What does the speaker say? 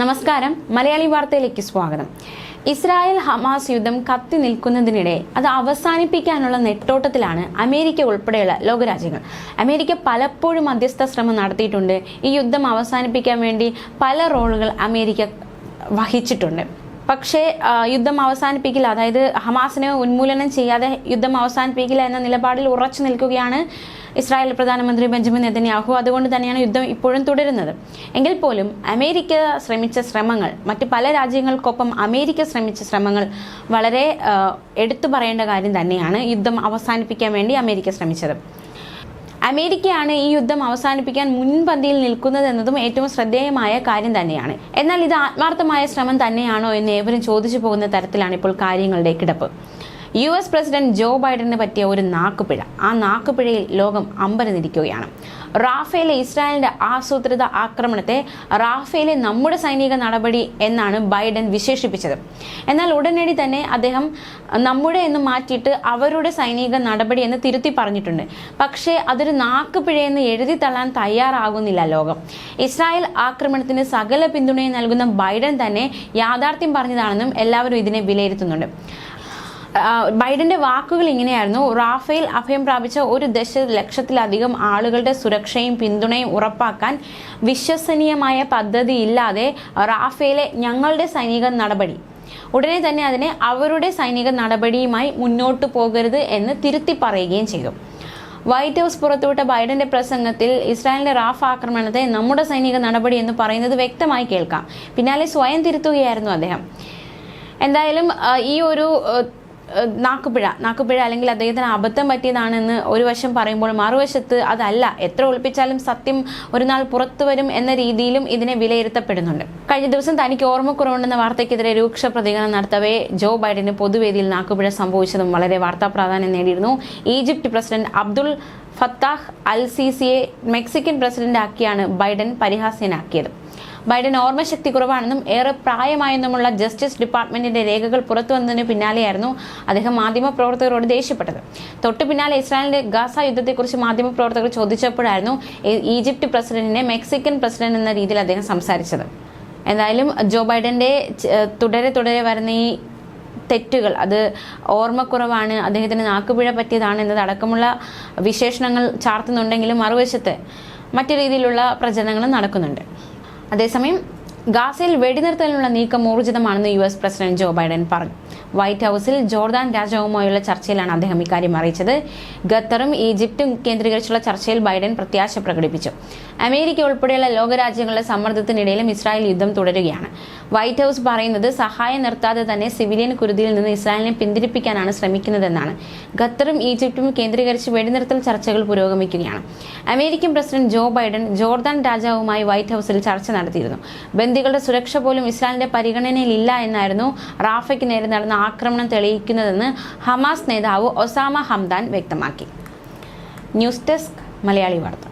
നമസ്കാരം. മലയാളി വാർത്തയിലേക്ക് സ്വാഗതം. ഇസ്രായേൽ ഹമാസ് യുദ്ധം കത്തി നിൽക്കുന്നതിനിടെ അത് അവസാനിപ്പിക്കാനുള്ള നെട്ടോട്ടത്തിലാണ് അമേരിക്ക ഉൾപ്പെടെയുള്ള ലോകരാജ്യങ്ങൾ. അമേരിക്ക പലപ്പോഴും മധ്യസ്ഥ ശ്രമം നടത്തിയിട്ടുണ്ട്. ഈ യുദ്ധം അവസാനിപ്പിക്കാൻ വേണ്ടി പല റോളുകൾ അമേരിക്ക വഹിച്ചിട്ടുണ്ട്. പക്ഷേ യുദ്ധം അവസാനിപ്പിക്കില്ല. അതായത് ഹമാസിനെ ഉന്മൂലനം ചെയ്യാതെ യുദ്ധം അവസാനിപ്പിക്കില്ല എന്ന നിലപാടിൽ ഉറച്ചു നിൽക്കുകയാണ് ഇസ്രായേൽ പ്രധാനമന്ത്രി ബെഞ്ചമിൻ നെതന്യാഹു. അതുകൊണ്ട് തന്നെയാണ് യുദ്ധം ഇപ്പോഴും തുടരുന്നത്. എങ്കിൽ പോലും അമേരിക്ക ശ്രമിച്ച ശ്രമങ്ങൾ മറ്റ് പല രാജ്യങ്ങൾക്കൊപ്പം അമേരിക്ക ശ്രമിച്ച ശ്രമങ്ങൾ വളരെ എടുത്തു പറയേണ്ട കാര്യം തന്നെയാണ് യുദ്ധം അവസാനിപ്പിക്കാൻ വേണ്ടി അമേരിക്ക ശ്രമിച്ചത്. അമേരിക്കയാണ് ഈ യുദ്ധം അവസാനിപ്പിക്കാൻ മുൻപന്തിയിൽ നിൽക്കുന്നത് എന്നതും ഏറ്റവും ശ്രദ്ധേയമായ കാര്യം തന്നെയാണ്. എന്നാൽ ഇത് ആത്മാർത്ഥമായ ശ്രമം തന്നെയാണോ എന്ന് ഏവരും ചോദിച്ചു പോകുന്ന തരത്തിലാണ് ഇപ്പോൾ കാര്യങ്ങളുടെ കിടപ്പ്. യു എസ് പ്രസിഡന്റ് ജോ ബൈഡന് പറ്റിയ ഒരു നാക്കുപിഴ. ആ നാക്കുപിഴയിൽ ലോകം അമ്പരന്നിരിക്കുകയാണ്. റാഫേലെ ഇസ്രായേലിന്റെ ആസൂത്രിത ആക്രമണത്തെ റാഫേലെ നമ്മുടെ സൈനിക നടപടി എന്നാണ് ബൈഡൻ വിശേഷിപ്പിച്ചത്. എന്നാൽ ഉടനടി തന്നെ അദ്ദേഹം നമ്മുടെ എന്ന് മാറ്റിയിട്ട് അവരുടെ സൈനിക നടപടി എന്ന് തിരുത്തി പറഞ്ഞിട്ടുണ്ട്. പക്ഷേ അതൊരു നാക്കുപിഴയെന്ന് എഴുതി തള്ളാൻ തയ്യാറാകുന്നില്ല ലോകം. ഇസ്രായേൽ ആക്രമണത്തിന് സകല പിന്തുണയും നൽകുന്ന ബൈഡൻ തന്നെ യാഥാർത്ഥ്യം പറഞ്ഞതാണെന്നും എല്ലാവരും ഇതിനെ വിലയിരുത്തുന്നുണ്ട്. ബൈഡന്റെ വാക്കുകൾ ഇങ്ങനെയായിരുന്നു. റാഫേൽ അഭയം പ്രാപിച്ച ഒരു ദശലക്ഷത്തിലധികം ആളുകളുടെ സുരക്ഷയും പിന്തുണയും ഉറപ്പാക്കാൻ വിശ്വസനീയമായ പദ്ധതി ഇല്ലാതെ റാഫേലെ ഞങ്ങളുടെ സൈനിക നടപടി. ഉടനെ തന്നെ അതിനെ അവരുടെ സൈനിക നടപടിയുമായി മുന്നോട്ട് പോകരുത് എന്ന് തിരുത്തി പറയുകയും ചെയ്തു. വൈറ്റ് ഹൗസ് പുറത്തുവിട്ട ബൈഡന്റെ പ്രസംഗത്തിൽ ഇസ്രായേലിന്റെ റാഫ് ആക്രമണത്തെ നമ്മുടെ സൈനിക നടപടി എന്ന് പറയുന്നത് വ്യക്തമായി കേൾക്കാം. പിന്നാലെ സ്വയം തിരുത്തുകയായിരുന്നു അദ്ദേഹം. എന്തായാലും ഈ ഒരു നാക്കുപിഴ. നാക്കുപിഴ അല്ലെങ്കിൽ അദ്ദേഹത്തിന് അബദ്ധം പറ്റിയതാണെന്ന് ഒരു വശം പറയുമ്പോൾ മറുവശത്ത് അതല്ല. എത്ര ഒളിപ്പിച്ചാലും സത്യം ഒരു നാൾ പുറത്തു വരും എന്ന രീതിയിലും ഇതിനെ വിലയിരുത്തപ്പെടുന്നുണ്ട്. കഴിഞ്ഞ ദിവസം തനിക്ക് ഓർമ്മക്കുറവുണ്ടെന്ന വാർത്തയ്ക്കെതിരെ രൂക്ഷ പ്രതികരണം നടത്തവേ ജോ ബൈഡന് പൊതുവേദിയിൽ നാക്കുപിഴ സംഭവിച്ചതും വളരെ വാർത്താ പ്രാധാന്യം നേടിയിരുന്നു. Egypt president Abdul Fattah al സിസിയെ Mexican president ആക്കിയാണ് ബൈഡൻ പരിഹാസ്യനാക്കിയത്. ബൈഡൻ ഓർമ്മശക്തി കുറവാണെന്നും ഏറെ പ്രായമായെന്നുമുള്ള ജസ്റ്റിസ് ഡിപ്പാർട്ട്മെന്റിന്റെ രേഖകൾ പുറത്തു വന്നതിന് പിന്നാലെയായിരുന്നു അദ്ദേഹം മാധ്യമപ്രവർത്തകരോട് ദേഷ്യപ്പെട്ടത്. തൊട്ടു പിന്നാലെ ഇസ്രായേലിന്റെ ഗാസ യുദ്ധത്തെക്കുറിച്ച് മാധ്യമപ്രവർത്തകർ ചോദിച്ചപ്പോഴായിരുന്നു ഈജിപ്ത് പ്രസിഡന്റിനെ മെക്സിക്കൻ പ്രസിഡന്റ് എന്ന രീതിയിൽ അദ്ദേഹം സംസാരിച്ചത്. എന്തായാലും ജോ ബൈഡന്റെ തുടരെ തുടരെ വരുന്ന ഈ തെറ്റുകൾ അത് ഓർമ്മക്കുറവാണ് അദ്ദേഹത്തിന് നാക്കുപിഴ പറ്റിയതാണ് എന്നതടക്കമുള്ള വിശേഷണങ്ങൾ ചാർത്തുന്നുണ്ടെങ്കിലും മറുവശത്ത് മറ്റു രീതിയിലുള്ള പ്രചരണങ്ങളും നടക്കുന്നുണ്ട്. അതേസമയം ഗാസയിൽ വെടിനിർത്തലിനുള്ള നീക്കം ഊർജിതമാണെന്ന് U S president Joe Biden പറഞ്ഞു വൈറ്റ് ഹൗസിൽ ജോർദാൻ രാജാവുമായുള്ള ചർച്ചയിലാണ് അദ്ദേഹം ഇക്കാര്യം അറിയിച്ചത്. ഖത്തറും ഈജിപ്തും കേന്ദ്രീകരിച്ചുള്ള ചർച്ചയിൽ ബൈഡൻ പ്രത്യാശ പ്രകടിപ്പിച്ചു. അമേരിക്ക ഉൾപ്പെടെയുള്ള ലോകരാജ്യങ്ങളുടെ സമ്മർദ്ദത്തിനിടയിലും ഇസ്രായേൽ യുദ്ധം തുടരുകയാണ്. വൈറ്റ് ഹൗസ് പറയുന്നത് സഹായം നിർത്താതെ തന്നെ സിവിലിയൻ കുരുതിയിൽ നിന്ന് ഇസ്രായേലിനെ പിന്തിരിപ്പിക്കാനാണ് ശ്രമിക്കുന്നതെന്നാണ്. ഖത്തറും ഈജിപ്തും കേന്ദ്രീകരിച്ച് വെടിനിർത്തൽ ചർച്ചകൾ പുരോഗമിക്കുകയാണ്. American president Joe Biden Jordan രാജാവുമായി white ഹൗസിൽ ചർച്ച നടത്തിയിരുന്നു. ബന്ദികളുടെ സുരക്ഷ പോലും ഇസ്രായേലിന്റെ പരിഗണനയിലില്ല എന്നായിരുന്നു റാഫയ്ക്ക് നേരെ നടന്ന ആക്രമണം തെളിയിക്കുന്നതെന്ന് ഹമാസ് നേതാവ് ഒസാമ ഹംദാൻ വ്യക്തമാക്കി. ന്യൂസ് ഡെസ്ക് മലയാളി വാർത്ത.